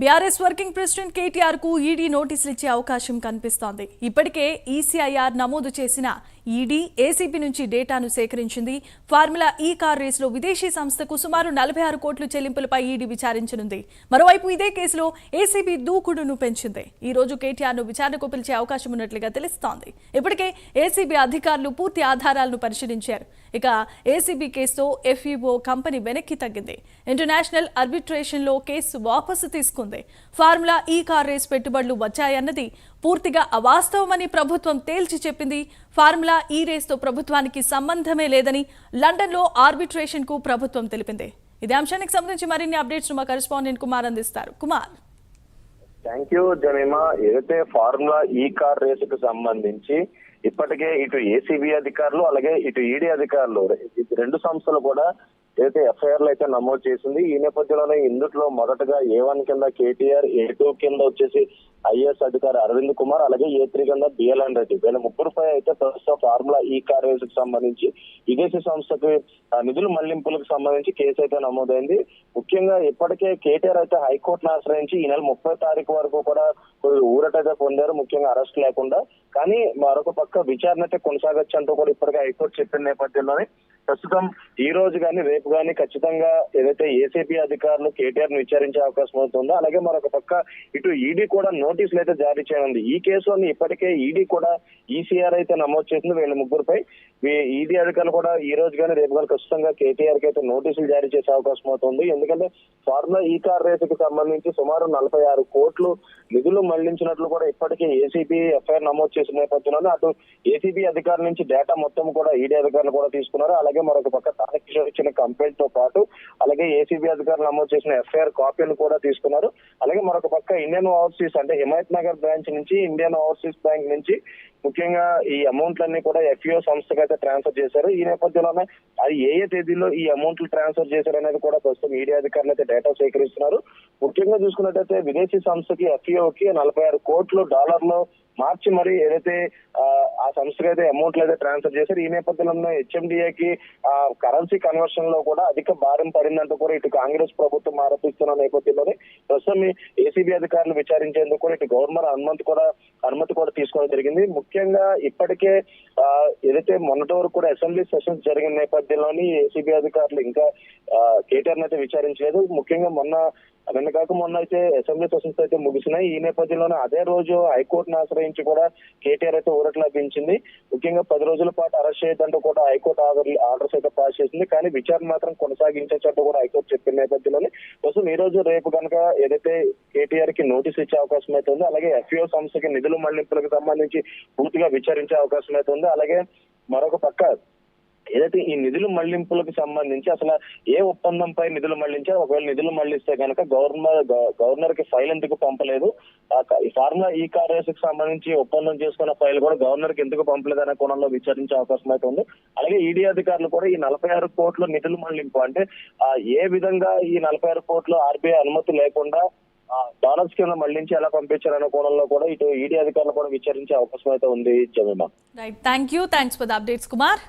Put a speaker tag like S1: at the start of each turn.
S1: BRS working president కేటీఆర్కు ED నోటీసులు ఇచ్చే అవకాశం కనిపిస్తోంది. ఇప్పటికే ఈసీఐఆర్ నమోదు చేసిన ఈడీ ఏసీబీ నుంచి డేటాను సేకరించింది. ఫార్ములా ఈ కార్ రేసులో విదేశీ సంస్థకు సుమారు నలభై ఆరు కోట్లు చెల్లింపులపై ఈడీ విచారించనుంది. మరోవైపు ఇదే కేసులో ఏసీబీ దూకుడును పెంచింది. ఈ రోజు కేటీఆర్ను విచారణకు పిలిచే అవకాశం ఉన్నట్లుగా తెలుస్తోంది. ఇప్పటికే ఏసీబీ అధికారులు పూర్తి ఆధారాలను పరిశీలించారు. ఇక ఏసీబీ కేసుతో ఎఫ్ఈఓ కంపెనీ వెనక్కి తగ్గింది. ఇంటర్నేషనల్ అర్బిట్రేషన్లో కేసు వాపసు తీసుకుంది. ఫార్ములా ఈ కార్ రేసు పెట్టుబడులు వచ్చాయన్నది పూర్తిగా అవాస్తవమని ప్రభుత్వం తేల్చి చెప్పింది. ఫార్ములా ఈ రేస్తో ప్రభుత్వానికి సంబంధమే లేదని లండన్లో ఆర్బిట్రేషన్కు ప్రభుత్వం తెలిపింది. ఇదే అంశానికి సంబంధించి మరిన్ని అప్డేట్స్ మా కరెస్పాండెంట్ కుమార్ అందిస్తారు. కుమార్.
S2: థ్యాంక్ యూ జమీమా ఏదైతే ఫార్ములా ఈ కార్ రేసుకు సంబంధించి ఇప్పటికే ఇటు ఏసీబీ అధికారులు అలాగే ఇటు ఈడీ అధికారులు రెండు సంస్థలు కూడా ఏదైతే ఎఫ్ఐఆర్లు అయితే నమోదు చేసింది ఈ నేపథ్యంలోనే ఇందుట్లో మొదటగా ఏ వన్ కింద కేటీఆర్ ఏ టూ కింద వచ్చేసి ఐఏఎస్ అధికారి అరవింద్ కుమార్ అలాగే ఏ త్రీ కింద బిఎల్ఎన్ రెడ్డి. వీళ్ళ ముగ్గురుపై అయితే ప్రస్తుతం ఫార్ములా ఈ కార్ రేసుకు సంబంధించి విదేశీ సంస్థకు నిధుల మళ్ళింపులకు సంబంధించి కేసు అయితే నమోదైంది. ముఖ్యంగా ఇప్పటికే కేటీఆర్ అయితే హైకోర్టును ఆశ్రయించి ఈ నెల ముప్పై తారీఖు వరకు కూడా కొద్దిగా ఊరటైతే పొందారు. ముఖ్యంగా అరెస్ట్ లేకుండా. కానీ మరొక పక్క విచారణ అయితే కొనసాగొచ్చు అంటూ కూడా ఇప్పటికే హైకోర్టు చెప్పిన నేపథ్యంలోనే ప్రస్తుతం ఈ రోజు కానీ రేపు కానీ ఖచ్చితంగా ఏదైతే ఏసీపీ అధికారులు కేటీఆర్ను విచారించే అవకాశం అవుతుందో అలాగే మరొక పక్క ఇటు ఈడీ కూడా నోటీసులు అయితే జారీ చేయనుంది. ఈ కేసులోని ఇప్పటికే ఈడీ కూడా ఈసీఆర్ అయితే నమోదు చేసింది. వీళ్ళ ముగ్గురుపై ఈడీ అధికారులు కూడా ఈ రోజు కానీ రేపు కానీ ఖచ్చితంగా కేటీఆర్కి అయితే నోటీసులు జారీ చేసే అవకాశం అవుతుంది ఎందుకంటే ఫార్ములా ఈ కార్ రేసుకు సంబంధించి సుమారు నలభై ఆరు కోట్లు నిధులు మళ్ళించినట్లు కూడా ఇప్పటికే ఏసీబీ ఎఫ్ఐఆర్ నమోదు చేసిన నేపథ్యంలో అటు ఏసీబీ అధికారుల నుంచి డేటా మొత్తం కూడా ఈడీ అధికారులు కూడా తీసుకున్నారు. అలాగే మరొక పక్క తారకిషోర్ ఇచ్చిన కంప్లైంట్తో పాటు అలాగే ఏసీబీ అధికారులు నమోదు చేసిన ఎఫ్ఐఆర్ కాపీలు కూడా తీసుకున్నారు. అలాగే మరొక పక్క ఇండియన్ ఓవర్సీస్ అంటే హిమాయత్ నగర్ బ్రాంచ్ నుంచి ఇండియన్ ఓవర్సీస్ బ్యాంక్ నుంచి ముఖ్యంగా ఈ అమౌంట్లన్నీ కూడా ఎఫ్ఈఓ సంస్థకు అయితే ట్రాన్స్ఫర్ చేశారు. ఈ నేపథ్యంలోనే అది ఏ ఏ తేదీలో ఈ అమౌంట్లు ట్రాన్స్ఫర్ చేశారు అనేది కూడా ప్రస్తుతం మీడియా అధికారులు అయితే డేటా సేకరిస్తున్నారు. ముఖ్యంగా చూసుకున్నట్టయితే విదేశీ సంస్థకి ఎఫ్ఈఓకి నలభై ఆరు కోట్లు డాలర్లు మార్చి మరి ఏదైతే ఆ, ఆ సంస్థకి అయితే అమౌంట్లు అయితే ట్రాన్స్ఫర్ చేశారు ఈ నేపథ్యంలో హెచ్ఎండిఏకి కరెన్సీ కన్వర్షన్లో కూడా అధిక భారం పడిందంటూ కూడా ఇటు కాంగ్రెస్ ప్రభుత్వం ఆరోపిస్తున్న నేపథ్యంలోనే ప్రస్తుతం ఏసీబీ అధికారులు విచారించేందుకు కూడా ఇటు గవర్నర్ అనుమతి కూడా అనుమతి కూడా తీసుకోవడం జరిగింది. ముఖ్యంగా ఇప్పటికే ఆ, ఏదైతే మొన్నటి వరకు కూడా అసెంబ్లీ సెషన్స్ జరిగిన నేపథ్యంలోని ఏసీబీ అధికారులు ఇంకా కేటీఆర్ అయితే విచారించలేదు. ముఖ్యంగా మొన్న నిన్న కాక మొన్న అయితే అసెంబ్లీ సెషన్స్ అయితే ముగిసినాయి. ఈ నేపథ్యంలోనే అదే రోజు హైకోర్టును ఆశ్రయించి కూడా కేటీఆర్ అయితే ఊరట లభించింది. ముఖ్యంగా పది రోజుల పాటు అరెస్ట్ చేయొద్దంటూ కూడా హైకోర్టు ఆర్డర్ ఆర్డర్స్ అయితే పాస్ చేసింది. కానీ విచారణ మాత్రం కొనసాగించేటట్టు కూడా హైకోర్టు చెప్పిన నేపథ్యంలోనే. కోసం ఈ రోజు రేపు కనుక ఏదైతే కేటీఆర్కి నోటీస్ ఇచ్చే అవకాశం అయితే ఉంది అలాగే ఎఫ్ఈఓ సంస్థకి నిధులు మళ్ళింపులకు సంబంధించి పూర్తిగా విచారించే అవకాశం అయితే ఉంది అలాగే మరొక పక్క ఏదైతే ఈ నిధులు మళ్ళింపులకు సంబంధించి అసలు ఏ ఒప్పందంపై నిధులు మళ్ళించారు ఒకవేళ నిధులు మళ్ళిస్తే కనుక గవర్నర్ గవర్నర్కి ఫైల్ ఎందుకు పంపలేదు? ఈ ఫార్ములా ఈ కార్ సంబంధించి ఒప్పందం చేసుకున్న ఫైల్ కూడా గవర్నర్కి ఎందుకు పంపలేదు అనే కోణంలో విచారించే అవకాశం అయితే ఉంది. అలాగే ఈడీ అధికారులు కూడా ఈ నలభై ఆరు కోట్ల నిధులు మళ్ళింపు అంటే ఆ, ఏ విధంగా ఈ నలభై ఆరు కోట్లు ఆర్బీఐ అనుమతి లేకుండా డాలర్స్ కింద మళ్ళించి ఎలా పంపించారనే కోణంలో కూడా ఇటు ఈడీ అధికారులు కూడా విచారించే అవకాశం అయితే ఉంది Jemima
S1: right thank you thanks for the updates Kumar